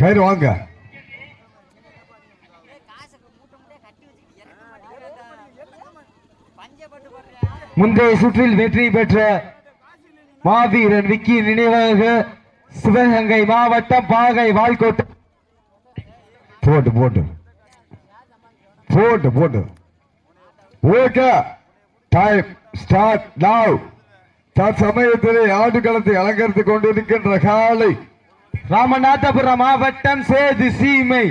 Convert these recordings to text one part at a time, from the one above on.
கயிறு வாங்க. முந்தைய சுற்றில் வெற்றி பெற்ற மாவீரன் விக்கி நினைவாக சிவகங்கை மாவட்டம் பாகை வாழ்கோட்டை போட்டு போட்டு. போட்டு போட்டு. ஓகே. டைம் ஸ்டார்ட் நாவ் தற்சமயத்திலே ஆடுகளத்தை அலங்கரித்துக் கொண்டிருக்கின்ற காலை ராமநாதபுரம் மாவட்டம் Sethu Seemai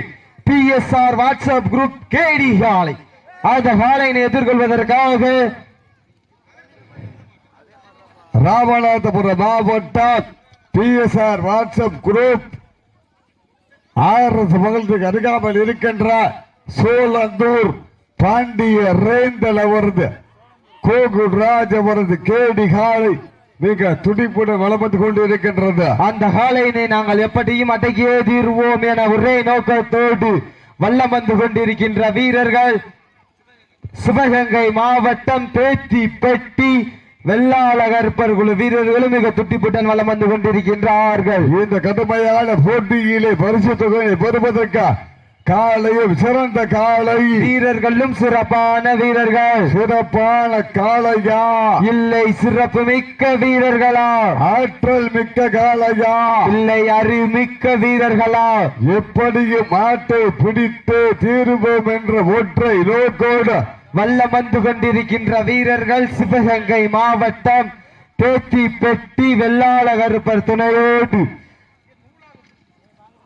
P S R WhatsApp group கேடி காலை அந்த ஹாலையினை எதிர்கொள்வதற்காக ராமநாதபுரம் மாவட்டம் பிஎஸ்ஆர் வாட்ஸ்அப் குரூப் ஆயிரத்து மகளுக்கு அருகாமல் இருக்கின்ற சோலந்தூர் பாண்டிய ரேந்தல் அவரது கோகுல் ராஜ் அவரது கேடி காலை மிக துடிப்புடன் வளம் வந்து கொண்டிருக்கின்றது. அந்த காலையினை நாங்கள் எப்படியும் அடக்கியே தீர்வோம் என ஒரே நோக்கத்தோடு வல்லம் வந்து கொண்டிருக்கின்ற வீரர்கள் சிவகங்கை மாவட்டம் பேத்தி பெட்டி வெள்ளாளகற்பர் குழு வீரர்களும் மிக துட்டிப்புடன் வலம் வந்து கொண்டிருக்கின்றார்கள். இந்த கடுமையான போட்டியிலே பரிசு தொகையை பெறுவதற்கு காலையும் சிறந்த காலை வீரர்களும் சிறப்பான வீரர்கள். சிறப்பான காளையா? இல்லை சிறப்பு மிக்க வீரர்களா? ஆற்றல் மிக்க காளையா? இல்லை அறிமிக்க வீரர்களா? எப்படியும் மாட்டை பிடித்து தீருவோம் என்ற ஒற்றை நோக்கோடு. வல்லம் வந்து கொண்டிருக்கின்ற வீரர்கள் சிவகங்கை மாவட்டம் பேத்தி பெட்டி வெள்ளாளகருப்பர் துணையோடு.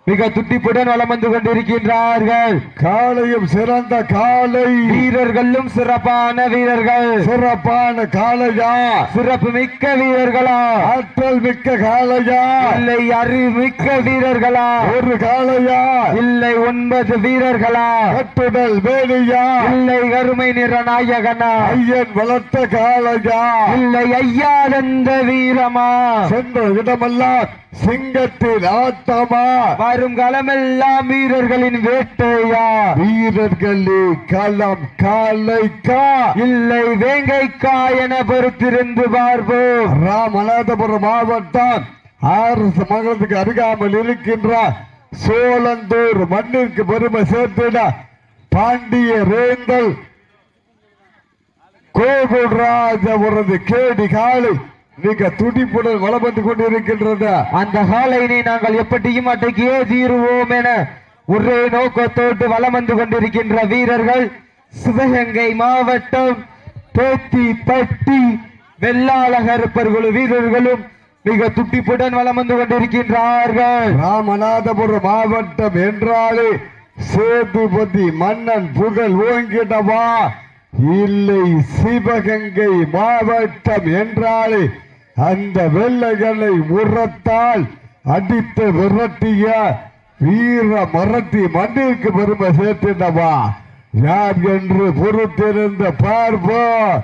மிக துட்டிப்புடன் வலம் வந்து கொண்டிருக்கின்றார்கள். காளையும் சிறந்த காளை வீரர்களும் சிறப்பான வீரர்கள். சிறப்பான காளையா? சிறப்பு மிக்க வீரர்களா? ஆற்றல் மிக்க காளையா? இல்லை அறிமிக்க வீரர்களா? ஒரு காளையா? இல்லை ஒன்பது வீரர்களா? கட்டுடல் வேலியா? இல்லை கருமை நிற நாயகனா? ஐயன் வளர்த்த காளையா? இல்லை ஐயாதந்த வீரமா? சென்ற இடமெல்லாம் சிங்கத்தின் ஆட்டமா? வரும் களமெல்லாம் வீரர்களின் வேட்டையா? வீரர்களே களம் காளைக்கா இல்லை வேங்கைக்கா என பொறுத்திருந்து பார்ப்போம். ராமநாதபுரம் மாவட்டம் அரசு மகளத்துக்கு அருகாமல் இருக்கின்ற சோழந்தூர் மண்ணிற்கு பெருமை சேர்த்திட பாண்டிய ரேந்தல் கோகுல்ராஜ் அவரது கேடி காலை மிக துடிப்புடன் வளம் வந்து கொண்டிருக்கின்றது. அந்த காலையினை நாங்கள் எப்படியும் அடக்கியே தீருவோம் என ஒரே நோக்கத்தோடு வலம் வந்து கொண்டிருக்கின்ற வீரர்கள் சிவகங்கை மாவட்டம் பேத்தி பட்டி வெள்ளாளகருப்பர் குழு வீரர்களும் மிக துட்டிப்புடன் வலம் வந்து கொண்டிருக்கின்றார்கள். ராமநாதபுரம் மாவட்டம் என்றாலே சேதுபதி மன்னன் புகழ் ஓங்கிடவா? இல்லை சிவகங்கை மாவட்டம் என்றாலே அந்த வெள்ளைகளை உரத்தால் அடித்து விரட்டிய வீர மரத்தி மண்ணிற்கு பெருமை சேர்த்திடவா? யார் என்று பொறுத்திருந்த பார்ப்போம்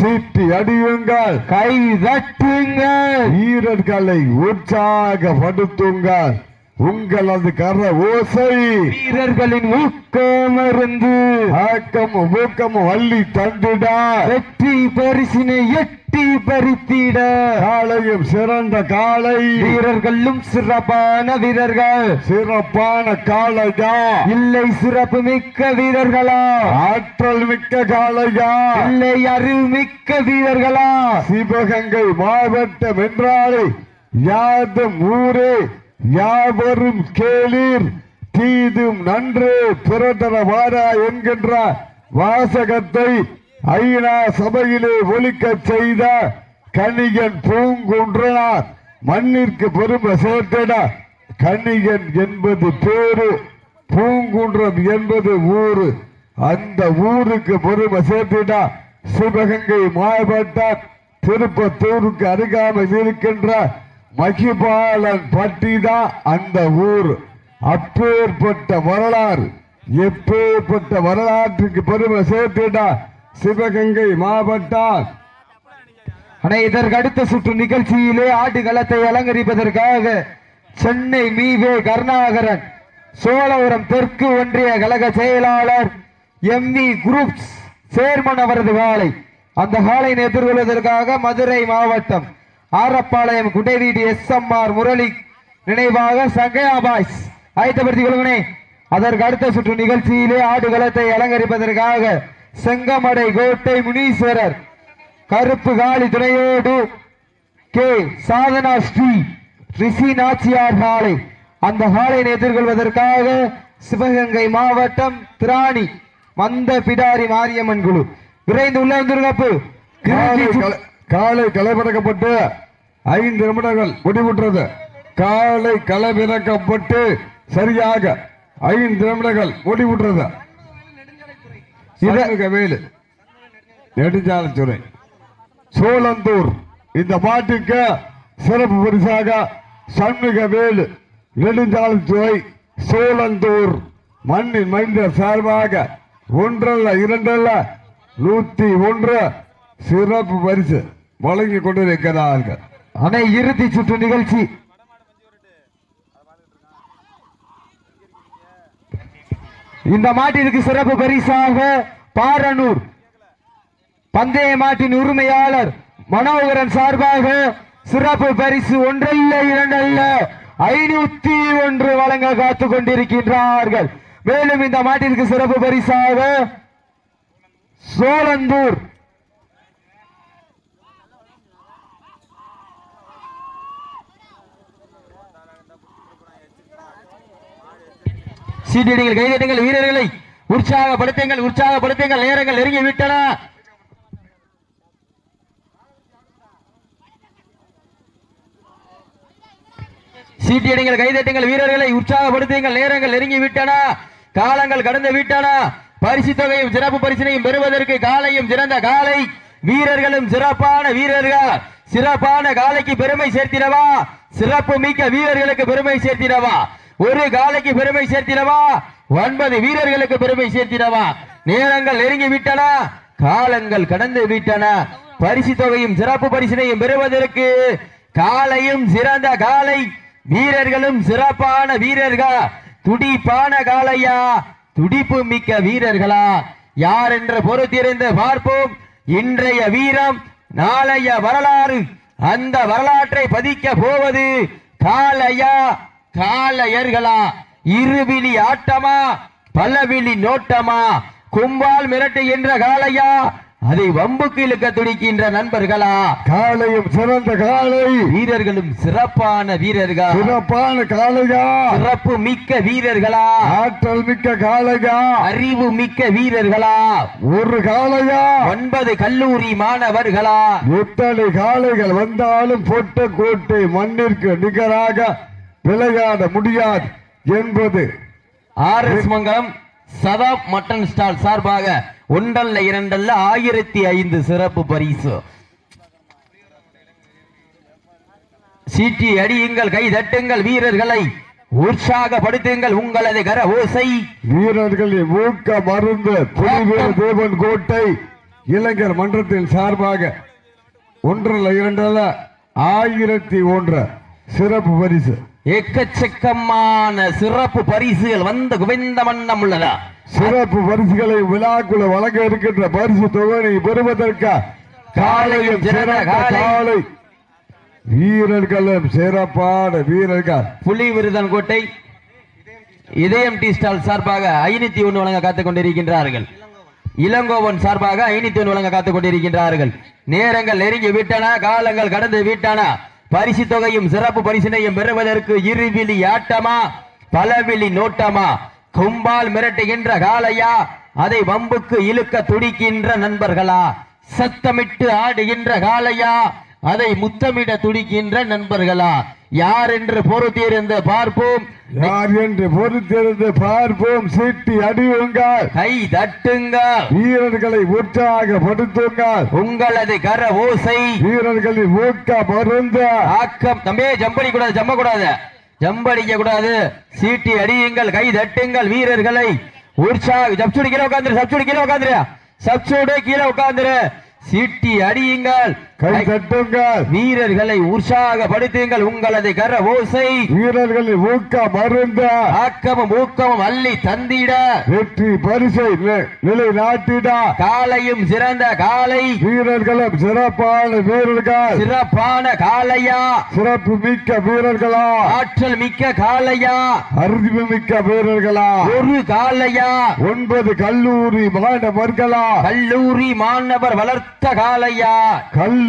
சீட்டி அடியுங்கள். கை தட்டுங்கள். வீரர்களை உற்சாகப்படுத்துங்கள். உங்களது கர ஓசை. வீரர்களின் ஊக்கமருந்து ஆக்கம் ஊக்கம் வள்ளி தந்திட. வெற்றி பரிசினை எட்டி பறித்திட. காலையும் சிறந்த காலை வீரர்களும் சிறப்பான வீரர்கள். சிறப்பான காளையா. இல்லை சிறப்பு மிக்க வீரர்களா. ஆற்றல் மிக்க காளையா. இல்லை அறிவுமிக்க வீரர்களா. சிவகங்கை மாவட்டம் என்றாலே யாதும் ஊரே. யாவரும் கேளீர். தீதும் நன்று பிறந்தனவாரா என்கின்ற வாசகத்தை ஐநா சபையிலே ஒலிக்க செய்த கணிகன் பூங்குன்றனார். மண்ணிற்கு பெருமை சேர்த்திட கணிகன் என்பது பேரு பூங்குன்றம் என்பது ஊரு. அந்த ஊருக்கு பெருமை சேர்த்திட சிவகங்கை மாவட்டம் திருப்பத்தூருக்கு அருகாமல் இருக்கின்ற மகிபாலன் பட்டி தான் அந்த ஊர் அப்பேற்பட்ட வரலாறு எப்பேற்பட்ட வரலாற்றுக்கு பெருமை சேர்த்துடா சிவகங்கை மாவட்டம். ஆனால் இதற்கு அடுத்த சுற்று நிகழ்ச்சியிலே ஆடுகளத்தை அலங்கரிப்பதற்காக சென்னை மீவே கருணாகரன் சோழபுரம் தெற்கு ஒன்றிய கழக செயலாளர் எம் வி குரூப்ஸ் சேர்மன் அவரது காலை. அந்த காலை எதிர்கொள்வதற்காக மதுரை மாவட்டம் ஆரப்பாளையம் குடைவீடு எஸ் எம் ஆர் முரளி நினைவாக சங்கயா பாய்ஸ் ஆயத்தப்படுத்திக் கொள்ளுங்கனே அதற்கு அடுத்த சுற்று நிகழ்ச்சியிலே ஆடுகளத்தை அலங்கரிப்பதற்காக செங்கமடை கோட்டை முனீஸ்வரர் கருப்பு காளி துணையோடு கே சாதனா ஸ்ரீ ரிஷி நாச்சியார் காளை அந்த காளையை எதிர்கொள்வதற்காக சிவகங்கை மாவட்டம் திராணி மந்த பிடாரி மாரியம்மன் குழு. விரைந்து உள்ள வந்துருங்கப்பு. காலை கலைபிறக்கப்பட்டு ஐந்து நிமிடங்கள் முடிவுற்றது. காலை கலைபிறக்கப்பட்டு சரியாக ஐந்து நிமிடங்கள் முடிவுற்றது. வேலு நெடுஞ்சாலைத்துறை சோழந்தூர் இந்த பாட்டிற்கு சிறப்பு பரிசாக சண்முக வேலு நெடுஞ்சாலைத்துறை சோழந்தூர் மண்ணின் மைந்த சார்பாக ஒன்றல்ல இரண்டல்ல நூத்தி ஒன்று சிறப்பு பரிசு. வழங்கி கொண்டிருக்கிறார்கள். அணை இறுதி சுற்று நிகழ்ச்சி. இந்த மாட்டிற்கு சிறப்பு பரிசாக பாரனூர் பந்தய மாட்டின் உரிமையாளர் மனோகரன் சார்பாக சிறப்பு பரிசு ஒன்றல்ல இரண்டல்ல ஐநூத்தி ஒன்று வழங்க காத்துக் கொண்டிருக்கின்றார்கள். மேலும் இந்த மாட்டிற்கு சிறப்பு பரிசாக சோழந்தூர் சீட்டிடுங்கள் கைதட்டுங்கள் வீரர்களை உற்சாகப்படுத்துங்கள் உற்சாகப்படுத்துங்கள். நேரங்கள் நெருங்கி விட்டன சீட்டியடிங்கள் கைதட்டுங்கள் வீரர்களை உற்சாகப்படுத்துங்கள். நேரங்கள் நெருங்கி விட்டன காலங்கள் கடந்து விட்டன பரிசு தொகையும் சிறப்பு பரிசினையும் பெறுவதற்கு காலையும் சிறந்த காலை. வீரர்களும் சிறப்பான வீரர்கள். சிறப்பான காலைக்கு பெருமை சேர்த்திடவா? சிறப்பு மிக்க வீரர்களுக்கு பெருமை சேர்த்திடவா? ஒரு காலைக்கு பெருமை சேர்த்திடவா? ஒன்பது வீரர்களுக்கு பெருமை சேர்த்திடவா? நேரங்கள் நெருங்கி விட்டன காலங்கள் கடந்து விட்டன. பரிசு தொகையும் சிறப்பு பரிசினையும் பெறுவதற்கு காலையும் சிறந்த காலை வீரர்களும் சிறப்பான வீரர்கள்? துடிப்பான காலையா துடிப்பு மிக்க வீரர்களா? யார் என்று பொறுத்திருந்து பார்ப்போம். இன்றைய வீரம் நாளைய வரலாறு. அந்த வரலாற்றை பதிக்க போவது காலையா காளையர்களா? இருவிழி ஆட்டமா? பலவிழி நோட்டமா? கும்பால் மிரட்டுகின்ற காளையா? அதை வம்புக்கு இழுக்க துடிக்கின்ற நண்பர்களா? காலையும் சிறந்த காலை வீரர்களும் சிறப்பான வீரர்கள்? சிறப்பான காளையா? சிறப்பு மிக்க வீரர்களா? ஆற்றல் மிக்க காளையா? அறிவு மிக்க வீரர்களா? ஒரு காளையா? ஒன்பது கல்லூரி மாணவர்களா? எத்தனை காளைகள் வந்தாலும் பொட்ட கோட்டை மண்ணிற்கு நிகராக விளையாட முடியாது என்பது. R S Mangalam Shadab mutton stall சார்பாக ஒன்றல்ல இரண்டல்ல ஆயிரத்தி ஐந்து சிறப்பு பரிசு. சீட்டி அடியுங்கள் கை தட்டுங்கள் வீரர்களை. உற்சாகப்படுத்துங்கள் உங்களது கர ஓசை. வீரர்களின் ஊக்க மருந்து தேவன் கோட்டை இளைஞர் மன்றத்தின் சார்பாக ஒன்றல்ல இரண்டல்ல ஆயிரத்தி ஒன்று சிறப்பு பரிசு. எக்கச்சக்கமான சிறப்பு பரிசுகள் வந்து குவிந்த வண்ணம் உள்ளதா சிறப்பு பரிசுகளை விழாக்குள்ள வழங்க இருக்கின்ற பரிசு தொகையை பெறுவதற்கு சிறந்த காலை. வீரர்களும் சிறப்பான வீரர்கள். புலி விருதன் கோட்டை இதயம் டி ஸ்டால் சார்பாக ஐநூத்தி ஒன்று வழங்க காத்துக் கொண்டிருக்கின்றார்கள். இளங்கோவன் சார்பாக ஐநூத்தி ஒன்று வழங்க காத்துக் கொண்டிருக்கின்றார்கள். நேரங்கள் நெருங்கி விட்டன காலங்கள் கடந்து விட்டன. பரிசு தொகையும் சிறப்பு பரிசினையும் பெறுவதற்கு இருவிழி ஆட்டமா பலவிழி நோட்டமா? கும்பால் மிரட்டுகின்ற காலையா அதை வம்புக்கு இழுக்க துடிக்கின்ற நண்பர்களா? சத்தமிட்டு ஆடுகின்ற காலையா அதை முத்தமிட துடிக்கின்ற நண்பர்களா? யார் என்று பொறுத்திருந்து பார்ப்போம். யார் என்று பொறுத்திருந்து பார்ப்போம். சீட்டி அடியுங்கள். கை தட்டுங்கள். வீரர்களை உற்சாகப்படுத்துங்கள் உங்களது கர ஓசை. வீரர்களின் ஊக்க மருந்து. ஆக்கம். தம்பே ஜம்படி கூடாது ஜம்ப கூடாது ஜம்படிக்க கூடாது. சீட்டி அடியுங்கள் கை தட்டுங்கள் வீரர்களை. உற்சாக சப்சூடு கீழே உட்காந்துரு சப்சூடு கீழே உட்காந்துரு. சப்சூடு கீழே உட்காந்துரு. சீட்டி அடியுங்கள். கை தட்டுங்கள். வீரர்களை உற்சாகப்படுத்துங்கள். உங்களது கர ஓசை வீரர்களின் ஊக்க மருந்த ஆக்கமும் ஊக்கமும் அள்ளி தந்திட. வெற்றி பரிசை நி- நிலைநாட்டிட. காலையும் சிறந்த காலை. வீரர்களும் சிறப்பான வீரர்கள். சிறப்பான காளையா சிறப்பு மிக்க வீரர்களா. ஆற்றல் மிக்க காளையா அறிவு மிக்க வீரர்களா. ஒரு காளையா ஒன்பது கல்லூரி மாணவர்களா. கல்லூரி மாணவர் வளர்த்த காளையா கல்லூரி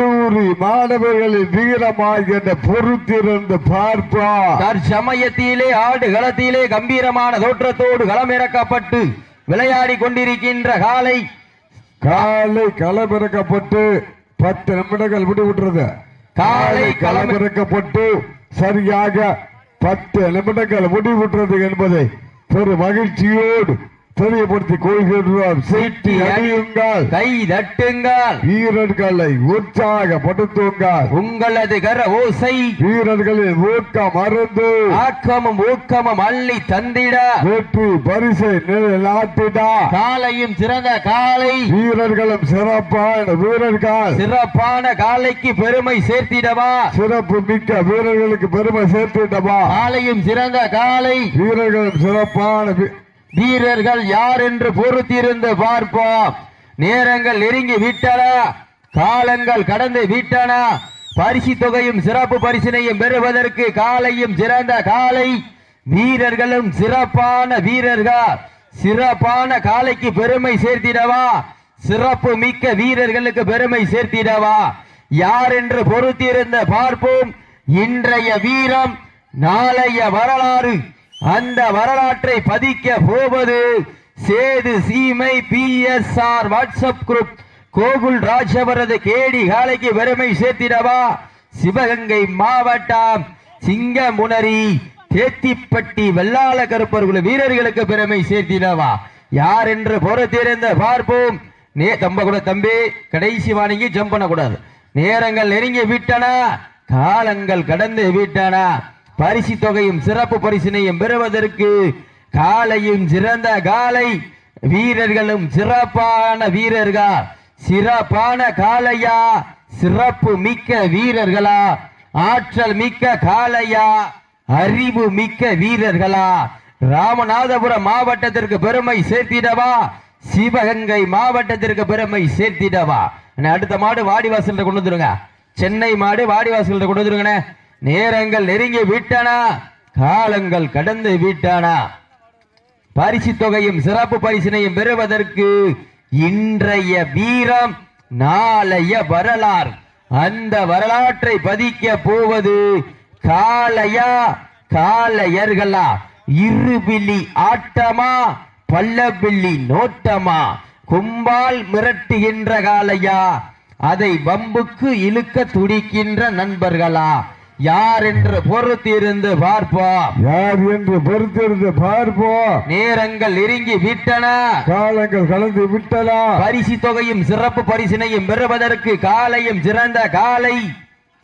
மாணவர்களின் வீரமாக பொறுத்திருந்து பார்ப்பா தற்சமயத்திலே ஆடு களத்திலே கம்பீரமான தோற்றத்தோடு களமிறக்கப்பட்டு விளையாடி கொண்டிருக்கின்ற காலை காலை களமிறக்கப்பட்டு பத்து நிமிடங்கள் முடிவுற்றது. காலை காலை களமிறக்கப்பட்டு சரியாக பத்து நிமிடங்கள் முடிவுற்றது என்பதை பெரும் மகிழ்ச்சியோடு தெரியப்படுத்திக் கொள்கின்றோம். சீட்டி அடியுங்கள் கை தட்டுங்கள். வீரர்களை உற்சாகப்படுத்துங்கள். உங்களது கர ஓசை. வீரர்களின் ஊக்கம் மருந்து ஆக்கமும் ஊக்கமும் அள்ளி தந்திட. வெற்றி பரிசை நிலைநாட்டிட. காலையும் சிறந்த காலை. வீரர்களும் சிறப்பான வீரர்கள். சிறப்பான காலைக்கு பெருமை சேர்த்திடவா? சிறப்பு மிக்க வீரர்களுக்கு பெருமை சேர்த்துட்டவா காலையும் சிறந்த காலை. வீரர்களும் சிறப்பான வீரர்கள் யார் என்று பொறுத்திருந்து பார்ப்போம். நேரங்கள் நெருங்கி விட்டன. காலங்கள் கடந்து விட்டன. பரிசு தொகையும் சிறப்பு பரிசினையும் பெறுவதற்கு காலையும் சிறந்த காலை. வீரர்களும் சிறப்பான வீரர்கள். சிறப்பான காலைக்கு பெருமை சேர்த்திடவா? சிறப்பு மிக்க வீரர்களுக்கு பெருமை சேர்த்திடவா? யார் என்று பொறுத்திருந்த பார்ப்போம். இன்றைய வீரம் நாளைய வரலாறு. அந்த வரலாற்றை பதிக்க போவது Sethu Seemai P S R WhatsApp group Gokul Raj அவரது கேடி காலைக்கு பெருமை சேர்த்திடவா? சிவகங்கை மாவட்டம் சிங்கமுனரி தேத்திப்பட்டி வெள்ளாள கருப்பர்கள் வீரர்களுக்கு பெருமை சேர்த்திடவா? யார் என்று பொறுத்திருந்த பார்ப்போம். நே தம்ப கூட தம்பி கடைசி வாணிக்கு ஜம்ப் பண்ணக்கூடாது. நேரங்கள் நெருங்கி விட்டன காலங்கள் கடந்து விட்டன. பரிசு தொகையும் சிறப்பு பரிசினையும் பெறுவதற்கு காலையும் சிறந்த காலை வீரர்களும் சிறப்பான வீரர்கள்? சிறப்பான காளையா? சிறப்பு மிக்க வீரர்களா? ஆற்றல் மிக்க காளையா? அறிவு மிக்க வீரர்களா? ராமநாதபுரம் மாவட்டத்திற்கு பெருமை சேர்த்திடவா? சிவகங்கை மாவட்டத்திற்கு பெருமை சேர்த்திடவா? அடுத்த மாடு வாடிவாசல்கிட்ட கொண்டு வந்துருங்க. சென்னை மாடு வாடிவாசல்கிட்ட கொண்டு வந்துருங்கண்ணே. நேரங்கள் நெருங்கி விட்டன காலங்கள் கடந்து விட்டன. பரிசு தொகையும் சிறப்பு பரிசினையும் பெறுவதற்கு இன்றைய வீரம் நாளைய வரலாறு. அந்த வரலாற்றை பதிக்க போவது காளையா காளையர்களா? இருபில்லி ஆட்டமா பல்லபில்லி நோட்டமா? கும்பால் மிரட்டுகின்ற காளையா? அதை வம்புக்கு இழுக்க துடிக்கின்ற நண்பர்களா? யார் என்று பொறுத்திருந்து பார்ப்போம் யார் என்று பொறுத்திருந்து பார்ப்போம் நேரங்கள் நெருங்கி விட்டன. காலங்கள் கலந்து விட்டன. பரிசு தொகையும் சிறப்பு பரிசினையும் பெறுவதற்கு காலையும் சிறந்த காலை.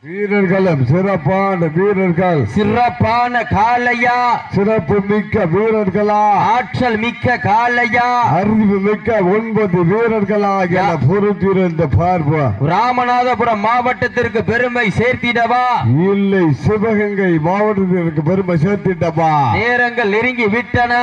வீரர்களும் சிறப்பான வீரர்கள். சிறப்பான காளையா. சிறப்பு மிக்க வீரர்களா. ஆற்றல் மிக்க காளையா. அறிவு மிக்க ஒன்பது வீரர்களாக என பொறுத்திருந்து பார்ப்போம். ராமநாதபுரம் மாவட்டத்திற்கு பெருமை சேர்த்திடவா? இல்லை சிவகங்கை மாவட்டத்திற்கு பெருமை சேர்த்திட்டமா? நேரங்கள் நெருங்கி விட்டன.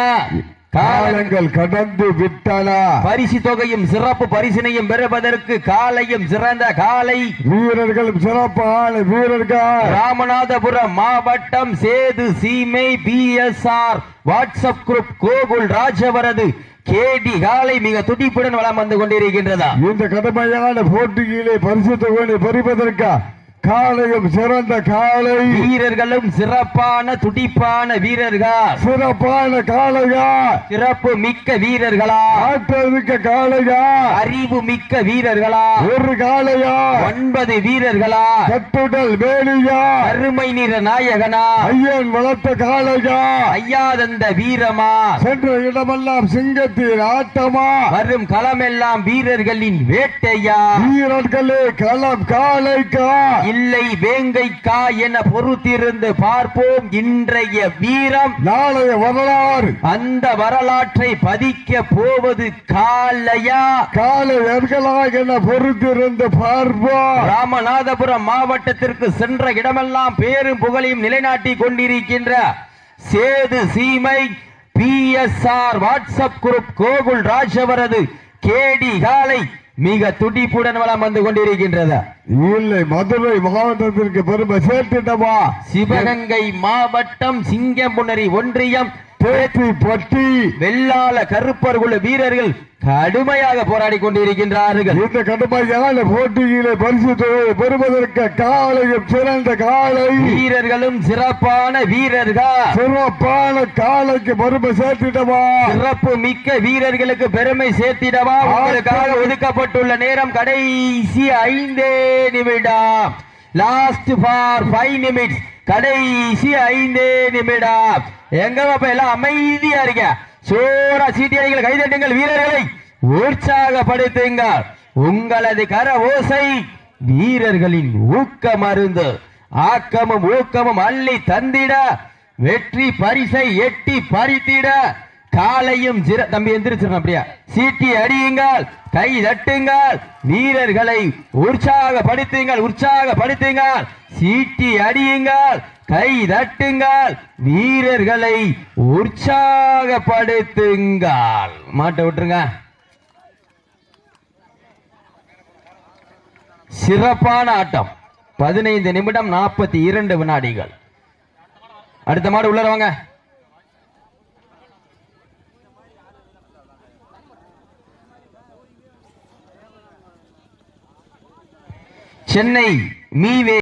காலங்கள் கடந்து விட்டன. பரிசு தொகையும் சிறப்பு பரிசினையும் பெறுவதற்கு காலையும் சிறந்த காலை. வீரர்களும் சிறப்பான வீரர்கள். ராமநாதபுரம் மாவட்டம் Sethu Seemai P S R WhatsApp group Gokul ராஜவரது கேடி காலை மிக துடிப்புடன் வளம் வந்து கொண்டிருக்கின்றதா? இந்த கடுமையான போட்டியிலே பரிசு தொகையை பறிப்பதற்கு காலையும் சிறந்த காலை வீரர்களும் சிறப்பான துடிப்பான வீரர்கள். சிறப்பான காளையா? சிறப்பு மிக்க வீரர்களா? ஆற்றல் மிக்க காளையா? அறிவு மிக்க வீரர்களா? ஒரு காளையா? ஒன்பது வீரர்களா? கட்டுடல் வேலியா அருமை நிற நாயகனா? ஐயன் வளர்த்த காளையா? ஐயாதந்த வீரமா? சென்ற இடமெல்லாம் சிங்கத்தின் ஆட்டமா? வரும் களமெல்லாம் வீரர்களின் வேட்டையா? வீரர்களே களம் காளைக்கா? இல்லை வேங்கைக்கா என பொறுத்திருந்து பார்ப்போம் இன்றைய வீரம். நாளைய வரலாறு. அந்த வரலாற்றை பதிக்க போவது காலையா? காலை எர்களா என பொறுத்திருந்து பார்ப்போம். ராமநாதபுரம் மாவட்டத்திற்கு சென்ற இடமெல்லாம் பேரும் புகழையும் நிலைநாட்டி கொண்டிருக்கின்ற Sethu Seemai P S R WhatsApp group Gokul Raj அவரது கேடி காலை மிக துடிப்புடன் வளம் வந்து கொண்டிருக்கின்றது. இல்லை மதுரை மாவட்டத்திற்கு பெருமை சேர்த்திட்டவா சிவகங்கை மாவட்டம் சிங்கம்புணரி ஒன்றியம் பேத்தி பட்டி வெள்ளாள கருப்பர் குழு வீரர்கள் கடுமையாக போராடி கொண்டிருக்கின்றார்கள். இந்த கடுமையான போட்டியிலே பரிசு தொகையை பெறுவதற்கு காலையும் சிறந்த காலை. வீரர்களும் சிறப்பான வீரர்கள்? சிறப்பான காலைக்கு பெருமை சேர்த்திட்டவா சிறப்பு மிக்க வீரர்களுக்கு பெருமை சேர்த்திடவா? உங்களுக்காக ஒதுக்கப்பட்டுள்ள நேரம் கடைசி ஐந்தே நிமிடம். லாஸ்ட் ஃபார் ஃபைவ் நிமிட்ஸ் கடைசி ஐந்தே நிமிடம். எங்க பாப்பா எல்லாம் அமைதியா இருக்க சோரா சீட்டியடிகள் கைதட்டுங்கள் வீரர்களை. உற்சாகப்படுத்துங்கள் உங்களது கர ஓசை வீரர்களின் ஊக்க மருந்து. ஆக்கமும் ஊக்கமும் அள்ளி தந்திட. வெற்றி பரிசை எட்டி பறித்திட. காலையும் சிற தம்பி எந்திரிச்சிடணும் அப்படியா. சீட்டி அடியுங்கள் கை தட்டுங்கள். வீரர்களை உற்சாகப்படுத்துங்கள் உற்சாகப்படுத்துங்கள். சீட்டி அடியுங்கள் கை தட்டுங்கள் வீரர்களை உற்சாகப்படுத்துங்கள். மாட்ட விட்டுருங்க. சிறப்பான ஆட்டம். பதினைந்து நிமிடம் நாற்பத்தி இரண்டு வினாடிகள். அடுத்த மாடு உள்ள வாங்க. சென்னை மீவே